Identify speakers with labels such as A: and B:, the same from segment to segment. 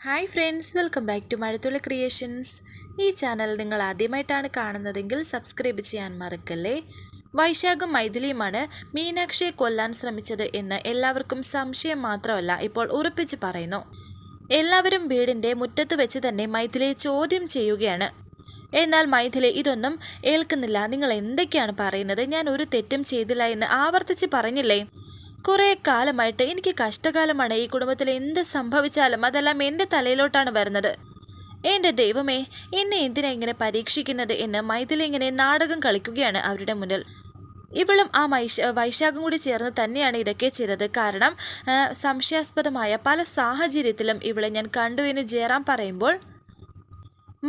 A: Hi friends welcome back to Mazhathulli creations ഈ channel നിങ്ങൾ ആദ്യമായിട്ടാണ് കാണുന്നതെങ്കിൽ സബ്സ്ക്രൈബ് ചെയ്യാൻ മറക്കല്ലേ? വൈശാഖും മൈഥിലിയുമാണ് മീനാക്ഷിയെ കൊല്ലാൻ ശ്രമിച്ചത് എന്ന് എല്ലാവർക്കും സംശയം മാത്രമല്ല ഇപ്പോൾ ഉറപ്പിച്ച് പറയുന്നു. എല്ലാവരും വീടിന്റെ മുറ്റത്ത് വെച്ച് തന്നെ മൈഥിലിയെ ചോദ്യം ചെയ്യുകയാണ്. എന്നാൽ മൈഥിലി ഇതൊന്നും ഏൽക്കുന്നില്ല. നിങ്ങൾ എന്തൊക്കെയാണ് പറയുന്നത്? ഞാൻ ഒരു തെറ്റും ചെയ്തില്ല എന്ന് ആവർത്തിച്ച് പറഞ്ഞില്ലേ? കുറേ കാലമായിട്ട് എനിക്ക് കഷ്ടകാലമാണ് ഈ കുടുംബത്തിൽ എന്ത് സംഭവിച്ചാലും അതെല്ലാം എന്റെ തലയിലോട്ടാണ് വരുന്നത്. എന്റെ ദൈവമേ എന്നെ എന്തിനാ ഇങ്ങനെ പരീക്ഷിക്കുന്നത് എന്ന് മൈഥിലി ഇങ്ങനെ നാടകം കളിക്കുകയാണ് അവരുടെ മുന്നിൽ. ഇവളും ആ മൈശ വൈശാഖം കൂടി ചേർന്ന് തന്നെയാണ് ഇതൊക്കെ ചെയ്തത്. കാരണം സംശയാസ്പദമായ പല സാഹചര്യത്തിലും ഇവളെ ഞാൻ കണ്ടു എന്ന് ജയറാം പറയുമ്പോൾ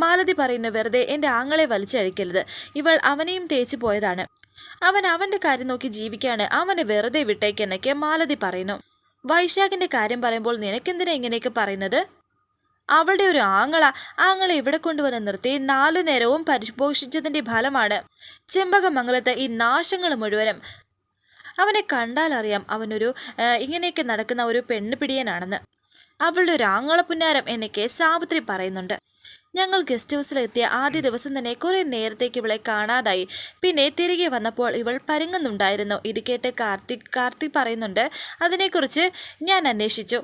A: മാലതി പറയുന്ന വെറുതെ എന്റെ ആങ്ങളെ വലിച്ചഴിക്കരുത്. ഇവൾ അവനെയും തേച്ചു പോയതാണ്. അവൻ അവന്റെ കാര്യം നോക്കി ജീവിക്കാണ്. അവനെ വെറുതെ വിട്ടേക്കെന്നൊക്കെ മാലതി പറയുന്നു. വൈശാഖിന്റെ കാര്യം പറയുമ്പോൾ നിനക്കെന്തിനാ ഇങ്ങനെയൊക്കെ പറയുന്നത്? അവളുടെ ഒരു ആങ്ങള ആങ്ങളെ ഇവിടെ കൊണ്ടുവന്ന് നിർത്തി നാലു നേരവും പരിപോഷിച്ചതിന്റെ ഫലമാണ്. ചെമ്പകമംഗലത്ത് ഈ നാശങ്ങൾ മുഴുവനും. അവനെ കണ്ടാൽ അറിയാം അവനൊരു ഇങ്ങനെയൊക്കെ നടക്കുന്ന ഒരു പെണ്ണ് പിടിയനാണെന്ന്. അവളുടെ ഒരു ആങ്ങള പുന്നാരം എന്നൊക്കെ സാവിത്രി പറയുന്നുണ്ട്. ഞങ്ങൾ ഗസ്റ്റ് ഹൗസിലെത്തിയ ആദ്യ ദിവസം തന്നെ കുറേ നേരത്തേക്ക് ഇവളെ കാണാതായി. പിന്നെ തിരികെ വന്നപ്പോൾ ഇവൾ പരുങ്ങുന്നുണ്ടായിരുന്നു. ഇത് കേട്ട് കാർത്തിക് കാർത്തിക് പറയുന്നുണ്ട് അതിനെക്കുറിച്ച് ഞാൻ അന്വേഷിച്ചു.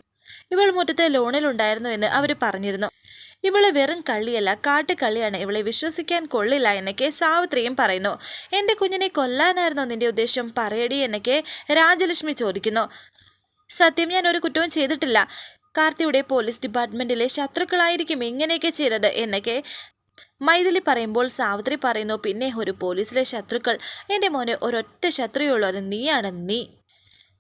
A: ഇവൾ മുറ്റത്തെ ലോണിലുണ്ടായിരുന്നു എന്ന് അവർ പറഞ്ഞിരുന്നു. ഇവൾ വെറും കള്ളിയല്ല കാട്ടുകള്ളിയാണ്. ഇവളെ വിശ്വസിക്കാൻ കൊള്ളില്ല എന്നൊക്കെ സാവിത്രിയും പറയുന്നു. എന്റെ കുഞ്ഞിനെ കൊല്ലാനായിരുന്നോ നിന്റെ ഉദ്ദേശം? പറയടി എന്നൊക്കെ രാജലക്ഷ്മി ചോദിക്കുന്നു. സത്യം ഞാൻ ഒരു കുറ്റവും ചെയ്തിട്ടില്ല. കാർത്തിയുടെ പോലീസ് ഡിപ്പാർട്ട്മെന്റിലെ ശത്രുക്കളായിരിക്കും ഇങ്ങനെയൊക്കെ ചെയ്തത് എന്നൊക്കെ മൈഥിലി പറയുമ്പോൾ സാവിത്രി പറയുന്നു പിന്നെ ഒരു പോലീസിലെ ശത്രുക്കൾ. എന്റെ മോനെ ഒരൊറ്റ ശത്രുയുള്ളൂ അത് നീയാണ്. നീ.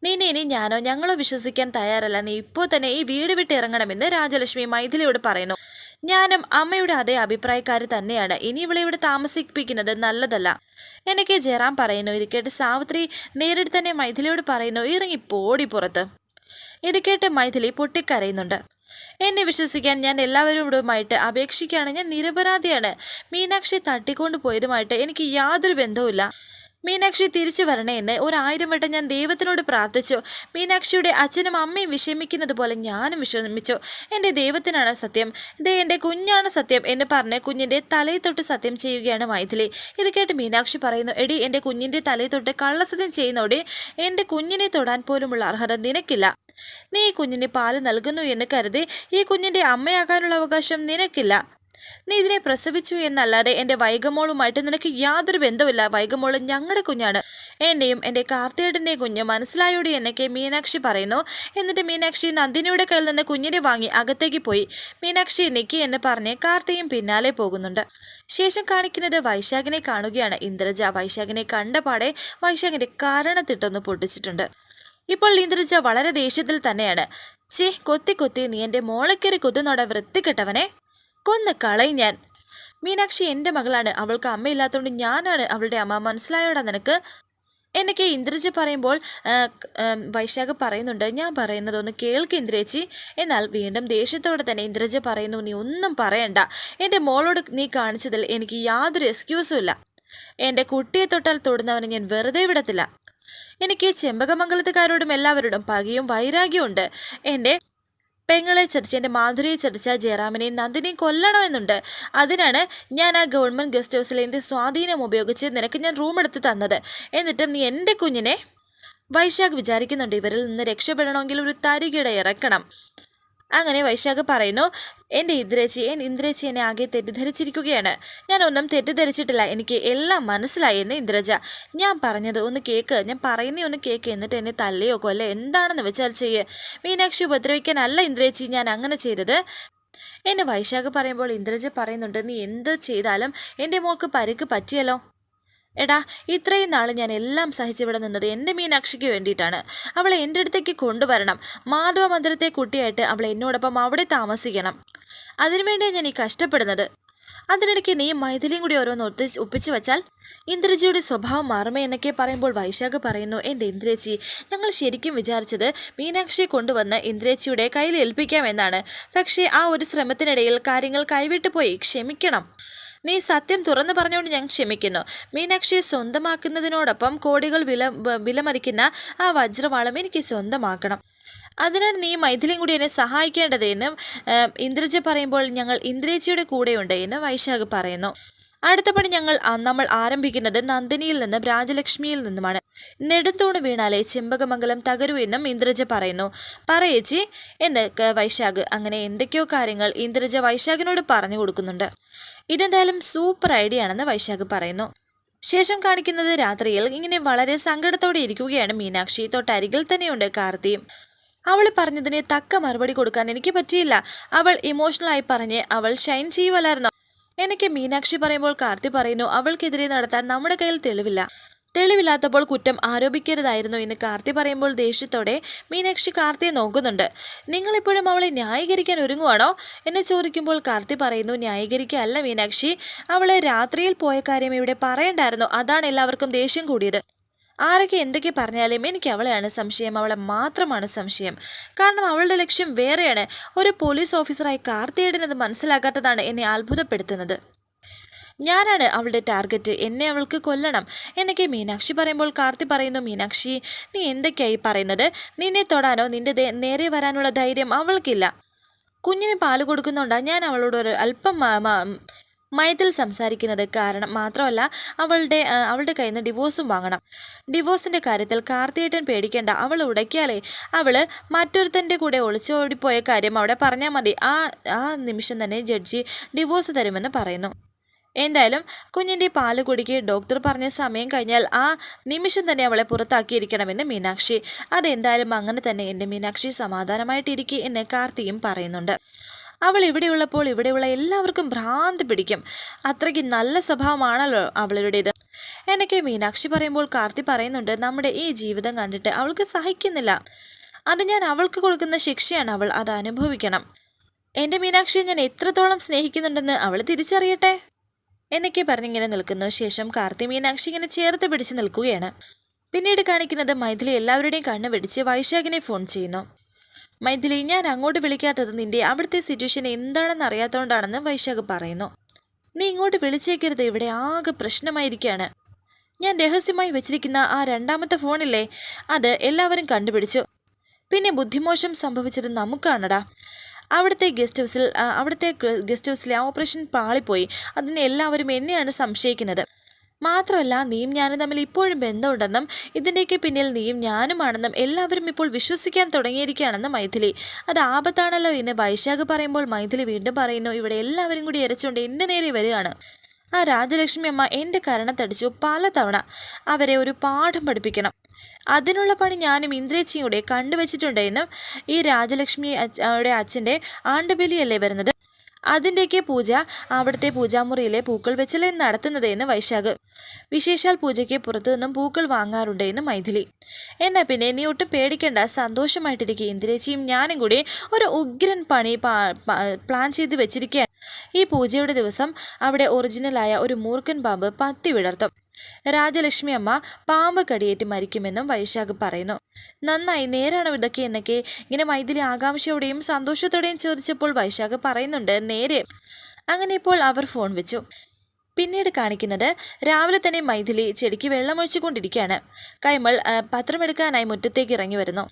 A: നിന്നെ ഇനി ഞാനോ ഞങ്ങളോ വിശ്വസിക്കാൻ തയ്യാറല്ല. നീ ഇപ്പോൾ തന്നെ ഈ വീട് വിട്ട് ഇറങ്ങണമെന്ന് രാജലക്ഷ്മി മൈഥിലിയോട് പറയുന്നു. ഞാനും അമ്മയുടെ അതേ അഭിപ്രായക്കാർ തന്നെയാണ്. ഇനി ഇവളെ ഇവിടെ താമസിപ്പിക്കുന്നത് നല്ലതല്ല. എനിക്ക് ജയറാം പറയുന്നു. ഇത് കേട്ട് സാവിത്രി നേരിട്ട് തന്നെ മൈഥിലിയോട് പറയുന്നു ഇറങ്ങി പോടി പുറത്ത്. ഇത് മൈഥിലി പൊട്ടിക്കരയുന്നുണ്ട്. എന്നെ വിശ്വസിക്കാൻ ഞാൻ എല്ലാവരോടുമായിട്ട് അപേക്ഷിക്കുകയാണ്. ഞാൻ നിരപരാധിയാണ്. മീനാക്ഷി തട്ടിക്കൊണ്ടു പോയതുമായിട്ട് എനിക്ക് യാതൊരു ബന്ധവുമില്ല. മീനാക്ഷി തിരിച്ചു വരണേ എന്ന് ഒരായിരം വട്ടം ഞാൻ ദൈവത്തിനോട് പ്രാർത്ഥിച്ചു. മീനാക്ഷിയുടെ അച്ഛനും അമ്മയും വിഷമിക്കുന്നത് പോലെ ഞാനും വിഷമിച്ചു. എന്റെ ദൈവത്തിനാണ് സത്യം. ദേ എന്റെ കുഞ്ഞാണ് സത്യം എന്ന് പറഞ്ഞ് കുഞ്ഞിന്റെ തലയിൽ തൊട്ട് സത്യം ചെയ്യുകയാണ് മൈഥിലി. ഇത് കേട്ട് മീനാക്ഷി പറയുന്നു എടി എന്റെ കുഞ്ഞിന്റെ തലയിൽ തൊട്ട് കള്ളസത്യം ചെയ്യുന്നോടെ? എന്റെ കുഞ്ഞിനെ തൊടാൻ പോലുമുള്ള അർഹത നിനക്കില്ല. നീ ഈ കുഞ്ഞിന് പാൽ നൽകുന്നു എന്ന് കരുതി ഈ കുഞ്ഞിന്റെ അമ്മയാകാനുള്ള അവകാശം നിനക്കില്ല. നീ ഇതിനെ പ്രസവിച്ചു എന്നല്ലാതെ എന്റെ വൈകമോളുമായിട്ട് നിനക്ക് യാതൊരു ബന്ധമില്ല വൈകമോൾ ഞങ്ങളുടെ കുഞ്ഞാണ്. എന്റെയും എന്റെ കാർത്തേടന്റെയും കുഞ്ഞ് മനസ്സിലായോടെ എന്നൊക്കെ മീനാക്ഷി പറയുന്നു. എന്നിട്ട് മീനാക്ഷി നന്ദിനിയുടെ കയ്യിൽ നിന്ന് കുഞ്ഞിനെ വാങ്ങി അകത്തേക്ക് പോയി. മീനാക്ഷി നിക്കി എന്ന് പറഞ്ഞ് കാർത്തിയും പിന്നാലെ പോകുന്നുണ്ട്. ശേഷം കാണിക്കുന്നത് വൈശാഖിനെ കാണുകയാണ്. ഇന്ദ്രജ വൈശാഖിനെ കണ്ടപാടെ വൈശാഖിന്റെ കാരണത്തിട്ടൊന്ന് പൊട്ടിച്ചിട്ടുണ്ട്. ഇപ്പോൾ ഇന്ദ്രജ വളരെ ദേഷ്യത്തിൽ തന്നെയാണ്. ചേ കൊത്തി കൊത്തി നീ എന്റെ മോളക്കറി കൊത്തുന്നോടെ വൃത്തികെട്ടവനെ. കൊന്ന് കളയും ഞാൻ. മീനാക്ഷി എന്റെ മകളാണ്. അവൾക്ക് അമ്മയില്ലാത്തതുകൊണ്ട് ഞാനാണ് അവളുടെ അമ്മ. മനസ്സിലായോടാ നിനക്ക്? എന്നൊക്കെ ഇന്ദ്രജ പറയുമ്പോൾ വൈശാഖ് പറയുന്നുണ്ട്. ഞാൻ പറയുന്നതൊന്ന് കേൾക്ക് ഇന്ദ്രേച്ചി. എന്നാൽ വീണ്ടും ദേഷ്യത്തോടെ തന്നെ ഇന്ദ്രജ പറയുന്നു നീ ഒന്നും പറയണ്ട. എന്റെ മോളോട് നീ കാണിച്ചതിൽ എനിക്ക് യാതൊരു എക്സ്ക്യൂസും ഇല്ല. എന്റെ കുട്ടിയെ തൊട്ടാൽ തൊടുന്നവനെ ഞാൻ വെറുതെ വിടത്തില്ല. എനിക്ക് ചെമ്പകമംഗലത്തുകാരോടും എല്ലാവരോടും പകയും വൈരാഗ്യമുണ്ട് എന്റെ പെങ്ങളെ ചതിച്ച് എന്റെ മാധുരിയെ ചതിച്ച ജയറാമിനെയും നന്ദിനെയും കൊല്ലണമെന്നുണ്ട്. അതിനാണ് ഞാൻ ആ ഗവൺമെന്റ് ഗസ്റ്റ് ഹൗസിലെ എന്റെ സ്വാധീനം ഉപയോഗിച്ച് നിനക്ക് ഞാൻ റൂം എടുത്ത് തന്നത്? എന്നിട്ടും നീ എന്റെ കുഞ്ഞിനെ വൈശാഖ് വിചാരിക്കുന്നുണ്ട് ഇവരിൽ നിന്ന് രക്ഷപ്പെടണമെങ്കിൽ ഒരു തരികിട ഇറക്കണം. അങ്ങനെ വൈശാഖ് പറയുന്നു എന്റെ ഇന്ദ്രേച്ചി എന്റെ ഇന്ദ്രേച്ചി എന്നെ ആകെ തെറ്റിദ്ധരിച്ചിരിക്കുകയാണ്. ഞാൻ ഒന്നും തെറ്റിദ്ധരിച്ചിട്ടില്ല. എനിക്ക് എല്ലാം മനസ്സിലായി എന്ന് ഇന്ദ്രജ. ഞാൻ പറഞ്ഞത് ഒന്ന് കേക്ക്. ഞാൻ പറയുന്നേ ഒന്ന് കേക്ക്. എന്നിട്ട് എന്നെ തല്ലയോ കൊല്ലോ? എന്താണെന്ന് വെച്ചാൽ ചെയ്യ്. മീനാക്ഷി ഉപദ്രവിക്കാനല്ല ഇന്ദ്രേച്ചി ഞാൻ അങ്ങനെ ചെയ്തത്. എന്നെ വൈശാഖ് പറയുമ്പോൾ ഇന്ദ്രജ പറയുന്നുണ്ട് നീ എന്ത് ചെയ്താലും എന്റെ മോൾക്ക് പരിക്ക് പറ്റിയല്ലോ. എടാ ഇത്രയും നാൾ ഞാൻ എല്ലാം സഹിച്ചിവിടെ നിന്നത് എന്റെ മീനാക്ഷിക്ക് വേണ്ടിയിട്ടാണ്. അവളെ എന്റെ അടുത്തേക്ക് കൊണ്ടുവരണം. മാധവ മന്ദിരത്തെ കുട്ടിയായിട്ട് അവൾ എന്നോടൊപ്പം അവിടെ താമസിക്കണം. അതിനുവേണ്ടിയാണ് ഞാൻ ഈ കഷ്ടപ്പെടുന്നത്. അതിനിടയ്ക്ക് നീ മൈഥിലിയും കൂടി ഓരോന്ന് ഒത്തി ഒപ്പിച്ചു വച്ചാൽ ഇന്ദ്രജിയുടെ സ്വഭാവം മാറുമേ എന്നൊക്കെ പറയുമ്പോൾ വൈശാഖ് പറയുന്നു എന്റെ ഇന്ദ്രേച്ചി ഞങ്ങൾ ശരിക്കും വിചാരിച്ചത് മീനാക്ഷിയെ കൊണ്ടുവന്ന് ഇന്ദ്രേച്ചിയുടെ കയ്യിൽ ഏൽപ്പിക്കാമെന്നാണ് പക്ഷേ ആ ഒരു ശ്രമത്തിനിടയിൽ കാര്യങ്ങൾ കൈവിട്ടുപോയി ക്ഷമിക്കണം. നീ സത്യം തുറന്നു പറഞ്ഞുകൊണ്ട് ഞാൻ ക്ഷമിക്കുന്നു. മീനാക്ഷിയെ സ്വന്തമാക്കുന്നതിനോടൊപ്പം കോടികൾ വില വിലമറിക്കുന്ന ആ വജ്രവാളം എനിക്ക് സ്വന്തമാക്കണം. അതിനാൽ നീ മൈഥിലിയും കൂടി എന്നെ സഹായിക്കേണ്ടത് എന്ന് ഏം, ഇന്ദ്രജ പറയുമ്പോൾ ഞങ്ങൾ ഇന്ദ്രജിയുടെ കൂടെയുണ്ട് എന്ന് വൈശാഖ് പറയുന്നു. അടുത്ത പണി ഞങ്ങൾ നമ്മൾ ആരംഭിക്കുന്നത് നന്ദിനിയിൽ നിന്നും രാജലക്ഷ്മിയിൽ നിന്നുമാണ്. നെടുന്തൂണ് വീണാലേ ചെമ്പകമംഗലം തകരൂ എന്നും ഇന്ദ്രജ പറയുന്നു പറയേച്ചി എന്ന് വൈശാഖ്? അങ്ങനെ എന്തൊക്കെയോ കാര്യങ്ങൾ ഇന്ദ്രജ വൈശാഖിനോട് പറഞ്ഞു കൊടുക്കുന്നുണ്ട്. ഇതെന്തായാലും സൂപ്പർ ഐഡിയ ആണെന്ന് വൈശാഖ് പറയുന്നു. ശേഷം കാണിക്കുന്നത് രാത്രിയിൽ ഇങ്ങനെ വളരെ സങ്കടത്തോടെ ഇരിക്കുകയാണ് മീനാക്ഷി. തൊട്ടരികിൽ തന്നെയുണ്ട് കാർത്തിയും അവൾ പറഞ്ഞതിനെ തക്ക മറുപടി കൊടുക്കാൻ എനിക്ക് പറ്റിയില്ല. അവൾ ഇമോഷണലായി പറഞ്ഞ് അവൾ ഷൈൻ ചെയ്യുവല്ലായിരുന്നോ? എനിക്ക് മീനാക്ഷി പറയുമ്പോൾ കാർത്തി പറയുന്നു അവൾക്കെതിരെ നടത്താൻ നമ്മുടെ കയ്യിൽ തെളിവില്ല. തെളിവില്ലാത്തപ്പോൾ കുറ്റം ആരോപിക്കരുതായിരുന്നു എന്ന് കാർത്തി പറയുമ്പോൾ ദേഷ്യത്തോടെ മീനാക്ഷി കാർത്തിയെ നോക്കുന്നുണ്ട്. നിങ്ങളിപ്പോഴും അവളെ ന്യായീകരിക്കാൻ ഒരുങ്ങുവാണോ? എന്നെ ചോദിക്കുമ്പോൾ കാർത്തി പറയുന്നു ന്യായീകരിക്കല്ല മീനാക്ഷി. അവളെ രാത്രിയിൽ പോയ കാര്യം ഇവിടെ പറയണ്ടായിരുന്നു. അതാണ് എല്ലാവർക്കും ദേഷ്യം കൂടിയത്. ആരൊക്കെ എന്തൊക്കെ പറഞ്ഞാലും എനിക്ക് അവളെയാണ് സംശയം അവളെ മാത്രമാണ് സംശയം. കാരണം അവളുടെ ലക്ഷ്യം വേറെയാണ്. ഒരു പോലീസ് ഓഫീസറായി കാർത്തിയേടനത് മനസ്സിലാക്കാത്തതാണ് എന്നെ അത്ഭുതപ്പെടുത്തുന്നത്. ഞാനാണ് അവളുടെ ടാർഗറ്റ് എന്നെ അവൾക്ക് കൊല്ലണം. എന്നൊക്കെ മീനാക്ഷി പറയുമ്പോൾ കാർത്തി പറയുന്നു മീനാക്ഷി നീ എന്തൊക്കെയായി പറയുന്നത്? നിന്നെ തൊടാനോ? നിന്റെ നേരെ വരാനുള്ള ധൈര്യം അവൾക്കില്ല. കുഞ്ഞിന് പാൽ കൊടുക്കുന്നുണ്ടാ ഞാൻ അവളോട് ഒരു അല്പം മയത്തിൽ സംസാരിക്കുന്നത് കാരണം മാത്രമല്ല അവളുടെ അവളുടെ കയ്യിൽ നിന്ന് ഡിവോഴ്സും വാങ്ങണം. ഡിവോഴ്സിന്റെ കാര്യത്തിൽ കാർത്തിയേട്ടൻ പേടിക്കേണ്ട. അവൾ ഉടക്കിയാലേ അവൾ മറ്റൊരുത്തന്റെ കൂടെ ഒളിച്ചോടിപ്പോയ കാര്യം അവിടെ പറഞ്ഞാൽ മതി. ആ ആ നിമിഷം തന്നെ ജഡ്ജി ഡിവോഴ്സ് തരുമെന്ന് പറയുന്നു. എന്തായാലും കുഞ്ഞിന്റെ പാൽ കുടിക്ക്. ഡോക്ടർ പറഞ്ഞ സമയം കഴിഞ്ഞാൽ ആ നിമിഷം തന്നെ അവളെ പുറത്താക്കിയിരിക്കണമെന്ന് മീനാക്ഷി. അതെന്തായാലും അങ്ങനെ തന്നെ എന്റെ മീനാക്ഷി സമാധാനമായിട്ടിരിക്കെ എന്ന് കാർത്തിയും പറയുന്നുണ്ട്. അവൾ ഇവിടെയുള്ളപ്പോൾ ഇവിടെയുള്ള എല്ലാവർക്കും ഭ്രാന്ത് പിടിക്കും. അത്രയ്ക്ക് നല്ല സ്വഭാവമാണല്ലോ അവളുടേത്. എന്നൊക്കെ മീനാക്ഷി പറയുമ്പോൾ കാർത്തി പറയുന്നുണ്ട് നമ്മുടെ ഈ ജീവിതം കണ്ടിട്ട് അവൾക്ക് സഹിക്കുന്നില്ല. അത് ഞാൻ അവൾക്ക് കൊടുക്കുന്ന ശിക്ഷയാണ് അവൾ അത് അനുഭവിക്കണം. എന്റെ മീനാക്ഷിയെ ഞാൻ എത്രത്തോളം സ്നേഹിക്കുന്നുണ്ടെന്ന് അവൾ തിരിച്ചറിയട്ടെ? എന്നൊക്കെ പറഞ്ഞിങ്ങനെ നിൽക്കുന്ന ശേഷം കാർത്തി മീനാക്ഷി ഇങ്ങനെ ചേർത്ത് പിടിച്ച് നിൽക്കുകയാണ്. പിന്നീട് കാണിക്കുന്നത് മൈഥിലി എല്ലാവരുടെയും കണ്ണ് പിടിച്ച് വൈശാഖിനെ ഫോൺ ചെയ്യുന്നു. മൈഥിലി ഞാൻ അങ്ങോട്ട് വിളിക്കാത്തത് നിന്റെ അവിടുത്തെ സിറ്റുവേഷൻ എന്താണെന്ന് അറിയാത്തതുകൊണ്ടാണെന്ന് വൈശാഖ് പറയുന്നു. നീ ഇങ്ങോട്ട് വിളിച്ചേക്കരുത് ഇവിടെ ആകെ പ്രശ്നമായിരിക്കുകയാണ് ഞാൻ രഹസ്യമായി വെച്ചിരിക്കുന്ന ആ രണ്ടാമത്തെ ഫോണില്ലേ അത് എല്ലാവരും കണ്ടുപിടിച്ചു. പിന്നെ ബുദ്ധിമോശം സംഭവിച്ചത് നമുക്കാണടാ. അവിടുത്തെ ഗസ്റ്റ് ഹൗസിൽ അവിടുത്തെ ഗസ്റ്റ് ഹൗസിലെ ഓപ്പറേഷൻ പാളിപ്പോയി. അതിന് എല്ലാവരും എന്നെയാണ് സംശയിക്കുന്നത്. മാത്രമല്ല നീയും ഞാനും തമ്മിൽ ഇപ്പോഴും ബന്ധമുണ്ടെന്നും ഇതിന്റെയൊക്കെ പിന്നിൽ നീയും ഞാനുമാണെന്നും എല്ലാവരും ഇപ്പോൾ വിശ്വസിക്കാൻ തുടങ്ങിയിരിക്കുകയാണെന്ന് മൈഥിലി. അത് ആപത്താണല്ലോ എന്ന് വൈശാഖ് പറയുമ്പോൾ മൈഥിലി വീണ്ടും പറയുന്നു ഇവിടെ എല്ലാവരും കൂടി ഇരച്ചുകൊണ്ട് എന്റെ നേരെ വരികയാണ്. ആ രാജലക്ഷ്മി അമ്മ എന്റെ കരണത്തടിച്ചു പലതവണ അവരെ ഒരു പാഠം പഠിപ്പിക്കണം. അതിനുള്ള പണി ഞാനും ഇന്ദ്രേച്ചിയും കൂടെ കണ്ടുവച്ചിട്ടുണ്ടെന്നും ഈ രാജലക്ഷ്മി അച്ഛ- അവരുടെ അച്ഛന്റെ ആണ്ടുബലിയല്ലേ വരുന്നത്? അതിന്റെയൊക്കെ പൂജ അവിടുത്തെ പൂജാമുറിയിലെ പൂക്കൾ വെച്ചല്ലേ നടത്തുന്നത് എന്ന് വൈശാഖ്. വിശേഷാൽ പൂജയ്ക്ക് പുറത്തു നിന്നും പൂക്കൾ വാങ്ങാറുണ്ട് എന്ന് മൈഥിലി. എന്നാ പിന്നെ നീ ഒട്ടും പേടിക്കേണ്ട സന്തോഷമായിട്ടിരിക്കുക ഇന്ദിരേച്ചിയും ഞാനും കൂടി ഒരു ഉഗ്രൻ പണി പ്ലാൻ ചെയ്ത് വെച്ചിരിക്കുകയാണ് ഈ പൂജയുടെ ദിവസം അവിടെ ഒറിജിനലായ ഒരു മൂർഖൻ പാമ്പ് പത്തി വിടർത്തും. രാജലക്ഷ്മി അമ്മ പാമ്പ് കടിയേറ്റ് മരിക്കുമെന്നും വൈശാഖ് പറയുന്നു. നന്നായി നേരാണ് ഇതൊക്കെ എന്നൊക്കെ ഇങ്ങനെ മൈഥിലി ആകാംക്ഷയോടെയും സന്തോഷത്തോടെയും ചോദിച്ചപ്പോൾ വൈശാഖ് പറയുന്നുണ്ട് നേരെ. അങ്ങനെ ഇപ്പോൾ അവർ ഫോൺ വെച്ചു. പിന്നീട് കാണിക്കുന്നത് രാവിലെ തന്നെ മൈഥിലി ചെടിക്ക് വെള്ളമൊഴിച്ചുകൊണ്ടിരിക്കുകയാണ് കൈമൾ പത്രമെടുക്കാനായി മുറ്റത്തേക്ക് ഇറങ്ങി വരുന്നു.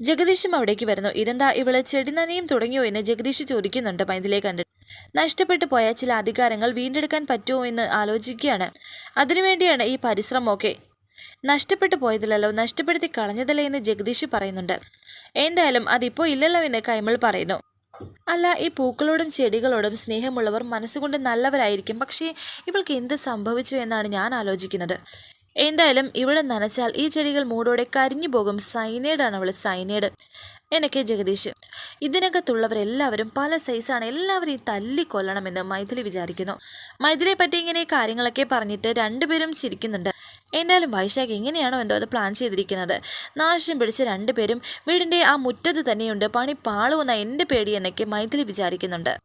A: ജഗദീഷും അവിടേക്ക് വരുന്നു. ഇതെന്താ ഇവൾ ചെടി നനയും തുടങ്ങിയോ എന്ന് ജഗദീഷ് ചോദിക്കുന്നുണ്ട് മൈഥിലിയെ കണ്ടിട്ട്. നഷ്ടപ്പെട്ടു പോയ ചില അധികാരങ്ങൾ വീണ്ടെടുക്കാൻ പറ്റുമോ എന്ന് ആലോചിക്കുകയാണ്. അതിനുവേണ്ടിയാണ് ഈ പരിശ്രമമൊക്കെ. നഷ്ടപ്പെട്ടു പോയതിലല്ലോ നഷ്ടപ്പെടുത്തി കളഞ്ഞതല്ലേ എന്ന് ജഗദീഷ് പറയുന്നുണ്ട്. എന്തായാലും അതിപ്പോ ഇല്ലല്ലോ എന്ന് കൈമൾ പറയുന്നു. അല്ല ഈ പൂക്കളോടും ചെടികളോടും സ്നേഹമുള്ളവർ മനസ്സുകൊണ്ട് നല്ലവരായിരിക്കും. പക്ഷേ ഇവൾക്ക് എന്ത് സംഭവിച്ചു എന്നാണ് ഞാൻ ആലോചിക്കുന്നത്. എന്തായാലും ഇവിടെ നനച്ചാൽ ഈ ചെടികൾ മൂടോടെ കരിഞ്ഞു പോകും സൈനേഡാണ് അവൾ സൈനേഡ്. എനിക്ക് ജഗദീഷ്. ഇതിനകത്തുള്ളവരെല്ലാവരും പല സൈസാണ് എല്ലാവരെയും തല്ലിക്കൊല്ലണമെന്ന് മൈഥിലി വിചാരിക്കുന്നു. മൈഥിലിയെ പറ്റി ഇങ്ങനെ കാര്യങ്ങളൊക്കെ പറഞ്ഞിട്ട് രണ്ടുപേരും ചിരിക്കുന്നുണ്ട്. എന്തായാലും വൈശാഖ് എങ്ങനെയാണോ എന്തോ അത് പ്ലാൻ ചെയ്തിരിക്കുന്നത്. നാശം പിടിച്ച രണ്ടുപേരും വീടിന്റെ ആ മുറ്റത്ത് തന്നെയുണ്ട്. പണി പാളുമെന്ന എന്റെ പേടി എന്നൊക്കെ മൈഥിലി വിചാരിക്കുന്നുണ്ട്.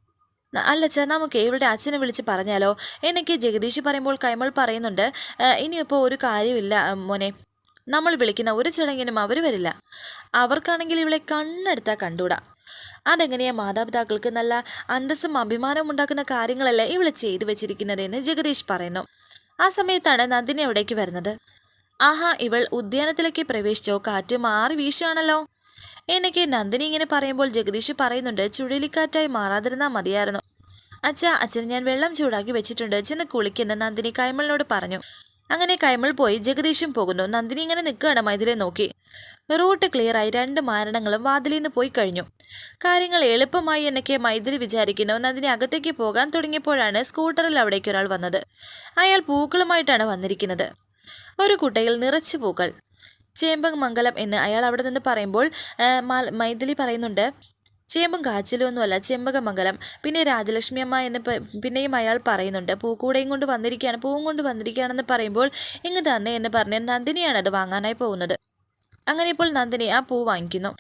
A: അല്ലച്ച നമുക്ക് ഇവളുടെ അച്ഛനെ വിളിച്ച് പറഞ്ഞാലോ? എന്നൊക്കെ ജഗദീഷ് പറയുമ്പോൾ കൈമൾ പറയുന്നുണ്ട്. "ആ, ഇനിയിപ്പോൾ ഒരു കാര്യമില്ല മോനെ. നമ്മൾ വിളിക്കുന്ന ഒരു ചടങ്ങിനും അവർ വരില്ല. അവർക്കാണെങ്കിൽ ഇവളെ കണ്ണെടുത്താൽ കണ്ടൂടാ അതെങ്ങനെയാ മാതാപിതാക്കൾക്ക് നല്ല അന്തസ്സും അഭിമാനവും ഉണ്ടാക്കുന്ന കാര്യങ്ങളല്ല ഇവൾ ചെയ്തു വെച്ചിരിക്കുന്നത് എന്ന് ജഗദീഷ് പറയുന്നു. ആ സമയത്താണ് നന്ദിനി അവിടേക്ക് വരുന്നത്. ആഹാ ഇവൾ ഉദ്യാനത്തിലേക്ക് പ്രവേശിച്ചോ? കാറ്റ് മാറി വീശാണല്ലോ എനിക്ക് നന്ദിനി ഇങ്ങനെ പറയുമ്പോൾ ജഗദീഷ് പറയുന്നുണ്ട് ചുഴലിക്കാറ്റായി മാറാതിരുന്നാൽ മതിയായിരുന്നു. അച്ഛാ അച്ഛൻ ഞാൻ വെള്ളം ചൂടാക്കി വെച്ചിട്ടുണ്ട്. ചെന്ന് കുളിക്കുന്ന നന്ദിനി കൈമളിനോട് പറഞ്ഞു. അങ്ങനെ കൈമൾ പോയി ജഗദീഷും പോകുന്നു. നന്ദിനി ഇങ്ങനെ നിൽക്കുകയാണ് മൈഥിലെ നോക്കി. റൂട്ട് ക്ലിയറായി രണ്ട് മാരണങ്ങളും വാതിലിൽ നിന്ന് പോയി കഴിഞ്ഞു. കാര്യങ്ങൾ എളുപ്പമായി എന്നൊക്കെ മൈഥിലി വിചാരിക്കുന്നു. നന്ദിനി അകത്തേക്ക് പോകാൻ തുടങ്ങിയപ്പോഴാണ് സ്കൂട്ടറിൽ അവിടേക്ക് ഒരാൾ വന്നത്. അയാൾ പൂക്കളുമായിട്ടാണ് വന്നിരിക്കുന്നത്. ഒരു കുട്ടയിൽ നിറച്ച് പൂക്കൾ. ചേമ്പമംഗലം എന്ന് അയാൾ അവിടെ നിന്ന് പറയുമ്പോൾ മൈഥിലി പറയുന്നുണ്ട് ചേമ്പും കാച്ചിലും ഒന്നുമല്ല ചെമ്പകമംഗലം. പിന്നെ രാജലക്ഷ്മി അമ്മ എന്ന് പിന്നെയും അയാൾ പറയുന്നുണ്ട് പൂക്കൂടയും കൊണ്ട് വന്നിരിക്കുകയാണ് പൂവും കൊണ്ട് വന്നിരിക്കുകയാണെന്ന് പറയുമ്പോൾ ഇങ്ങ് തന്നെ എന്ന് പറഞ്ഞ് നന്ദിനിയാണ് അത് വാങ്ങാനായി പോകുന്നത്. അങ്ങനെ ഇപ്പോൾ നന്ദിനി ആ പൂ വാങ്ങിക്കുന്നു.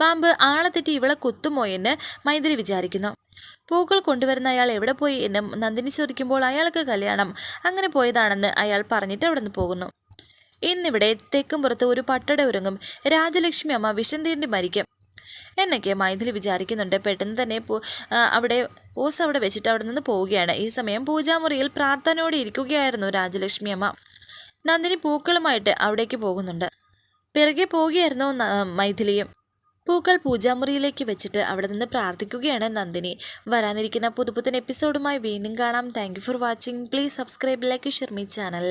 A: പാമ്പ് ആളെ തെറ്റി ഇവളെ കുത്തുമോ എന്ന് മൈഥിലി വിചാരിക്കുന്നു. പൂക്കൾ കൊണ്ടുവരുന്ന അയാൾ എവിടെ പോയി എന്ന് നന്ദിനി ചോദിക്കുമ്പോൾ അയാൾക്ക് കല്യാണം. അങ്ങനെ പോയതാണെന്ന് അയാൾ പറഞ്ഞിട്ട് അവിടെ നിന്ന് പോകുന്നു. ഇന്നിവിടെ തെക്കും പുറത്ത് ഒരു പട്ടട ഉറങ്ങും രാജലക്ഷ്മി അമ്മ വിഷം തീണ്ടി മരിക്കും. എന്നൊക്കെ മൈഥിലി വിചാരിക്കുന്നുണ്ട്. പെട്ടെന്ന് തന്നെ അവിടെ ഓസ് അവിടെ വെച്ചിട്ട് അവിടെ നിന്ന് പോവുകയാണ്. ഈ സമയം പൂജാമുറിയിൽ പ്രാർത്ഥനയോടെ ഇരിക്കുകയായിരുന്നു രാജലക്ഷ്മി അമ്മ. നന്ദിനി പൂക്കളുമായിട്ട് അവിടേക്ക് പോകുന്നുണ്ട്. പിറകെ പോവുകയായിരുന്നു മൈഥിലിയും പൂക്കൾ പൂജാമുറിയിലേക്ക് വെച്ചിട്ട് അവിടെ നിന്ന് പ്രാർത്ഥിക്കുകയാണ് നന്ദിനി. വരാനിരിക്കുന്ന പുതുപുത്തൻ എപ്പിസോഡുമായി വീണ്ടും കാണാം. Thank for watching please subscribe like share me channel